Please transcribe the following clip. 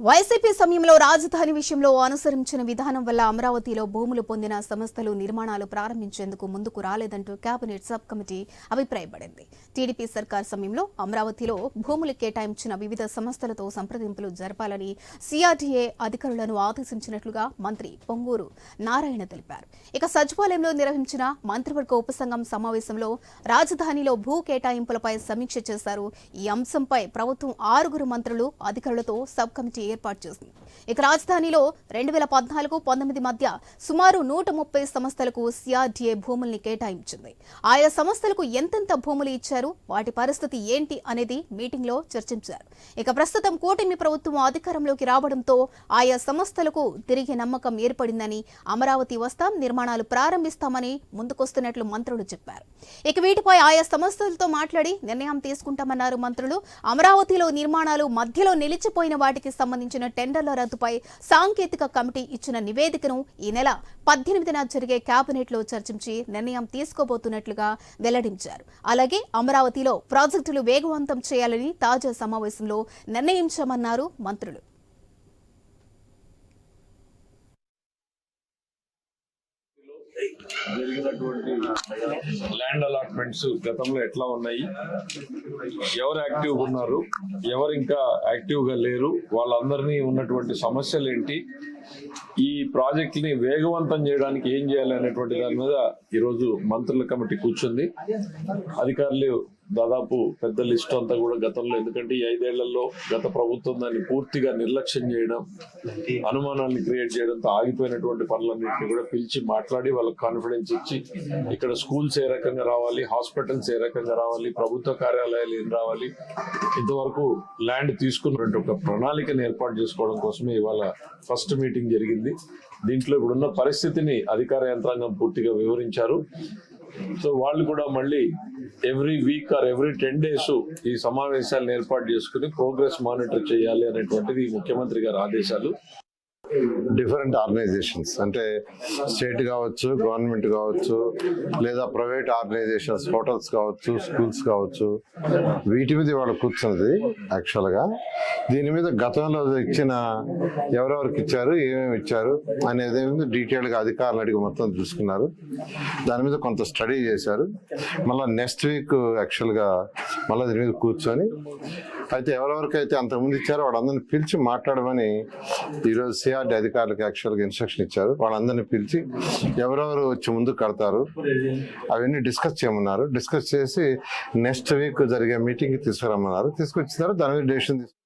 YCP సమయంలో రాజధాని విషయంలో అనుసరించిన విధానం వల్ల అమరావతిలో భూములు పొందిన సంస్థలు నిర్మాణాలు ప్రారంభించేందుకు ముందుకు రాలేదంటూ కేబినెట్ సబ్ కమిటీ అభిప్రాయపడింది. టీడీపీ సర్కార్ సమయంలో అమరావతిలో భూములు కేటాయించిన వివిధ సంస్థలతో సంప్రదింపులు జరపాలని సిఆర్డీఏ అధికారులను ఆదేశించినట్లుగా మంత్రి పొంగూరు నారాయణ తెలిపారు. ఇక సచివాలయంలో నిర్వహించిన మంత్రివర్గ ఉపసంఘం సమావేశంలో రాజధానిలో భూ కేటాయింపులపై సమీక్ష చేశారు. ఈ అంశంపై ప్రభుత్వం ఆరుగురు మంత్రులు అధికారులతో సబ్ కమిటీ ఏర్పాటు చేసింది. ఇక రాజధానిలో రెండు వేల పద్నాలుగు పంతొమ్మిది మధ్య సుమారు నూట ముప్పై సంస్థలకు సిఆర్డీఏ భూముల్ని కేటాయించింది. ఆయా సంస్థలకు ఎంతెంత భూములు ఇచ్చారు? వాటి పరిస్థితి ఏంటి అనేది మీటింగ్లో చర్చించారు. ఇక ప్రస్తుతం కూటమి ప్రభుత్వం అధికారంలోకి రావడంతో ఆయా సంస్థలకు తిరిగి నమ్మకం ఏర్పడిందని అమరావతి వస్తాం నిర్మాణాలు ప్రారంభిస్తామని ముందుకొస్తున్నట్లు మంత్రులు చెప్పారు. ఇక వీటిపై ఆయా సంస్థలతో మాట్లాడి నిర్ణయం తీసుకుంటామన్నారు మంత్రులు. అమరావతిలో నిర్మాణాలు మధ్యలో నిలిచిపోయిన వాటికి సంబంధించిన టెండర్ల రద్దుపై సాంకేతిక కమిటీ ఇచ్చిన నివేదికను ఈ నెల పద్దెనిమిదిన జరిగే కేబినెట్లో చర్చించి నిర్ణయం తీసుకోబోతున్నట్లుగా వెల్లడించారు. అలాగే అమరావతిలో ప్రాజెక్టులు వేగవంతం చేయాలని తాజా సమావేశంలో నిర్ణయించామన్నారు మంత్రులు. జరిగినటువంటి ల్యాండ్ అలాట్మెంట్స్ గతంలో ఎట్లా ఉన్నాయి? ఎవరు యాక్టివ్ ఉన్నారు? ఎవరు ఇంకా యాక్టివ్గా లేరు? వాళ్ళందరినీ ఉన్నటువంటి సమస్యలు ఏంటి? ఈ ప్రాజెక్ట్ని వేగవంతం చేయడానికి ఏం చేయాలి అనేటువంటి దాని మీద ఈరోజు మంత్రుల కమిటీ కూర్చుంది. అధికారులు దాదాపు పెద్ద లిస్ట్ అంతా కూడా గతంలో. ఎందుకంటే ఈ ఐదేళ్ళలో గత ప్రభుత్వం దాన్ని పూర్తిగా నిర్లక్ష్యం చేయడం అనుమానాన్ని క్రియేట్ చేయడంతో ఆగిపోయినటువంటి పనులన్నింటినీ కూడా పిలిచి మాట్లాడి వాళ్ళకి కాన్ఫిడెన్స్ ఇచ్చి ఇక్కడ స్కూల్స్ ఏ రకంగా రావాలి హాస్పిటల్స్ ఏ రకంగా రావాలి ప్రభుత్వ కార్యాలయాలు ఏం రావాలి ఇంతవరకు ల్యాండ్ తీసుకున్నటువంటి ఒక ప్రణాళికను ఏర్పాటు చేసుకోవడం కోసమే ఇవాళ ఫస్ట్ మీటింగ్ జరిగింది. దీంట్లో ఇప్పుడున్న పరిస్థితిని అధికార యంత్రాంగం పూర్తిగా వివరించారు. సో వాళ్ళు కూడా మళ్ళీ every week or every ten days ఈ సమావేశాలను ఏర్పాటు చేసుకుని ప్రోగ్రెస్ మానిటర్ చేయాలి అనేటువంటిది ముఖ్యమంత్రి గారి ఆదేశాలు. Different organisations. అంటే స్టేట్ కావచ్చు గవర్నమెంట్ కావచ్చు లేదా ప్రైవేట్ ఆర్గనైజేషన్స్ హోటల్స్ కావచ్చు స్కూల్స్ కావచ్చు. వీటి మీద వాళ్ళు కూర్చున్నది యాక్చువల్గా. దీని మీద గతంలో ఇచ్చిన ఎవరెవరికి ఇచ్చారు ఏమేమి ఇచ్చారు అనేది డీటెయిల్గా అధికారులు అడిగి మొత్తం చూసుకున్నారు. దాని మీద కొంత స్టడీ చేశారు. మళ్ళీ నెక్స్ట్ వీక్ యాక్చువల్గా మళ్ళీ దీని మీద కూర్చొని అయితే ఎవరెవరికైతే అంతకుముందు ఇచ్చారో వాళ్ళందరినీ పిలిచి మాట్లాడమని ఈరోజు సిఆర్డి అధికారులకు యాక్చువల్గా ఇన్స్ట్రక్షన్ ఇచ్చారు. వాళ్ళందరినీ పిలిచి ఎవరెవరు వచ్చి ముందు కడతారు అవన్నీ డిస్కస్ చేయమన్నారు. డిస్కస్ చేసి నెక్స్ట్ వీక్ జరిగే మీటింగ్కి తీసుకురమ్మన్నారు. తీసుకొచ్చిన తర్వాత దాని మీద డెసిషన్ తీసుకు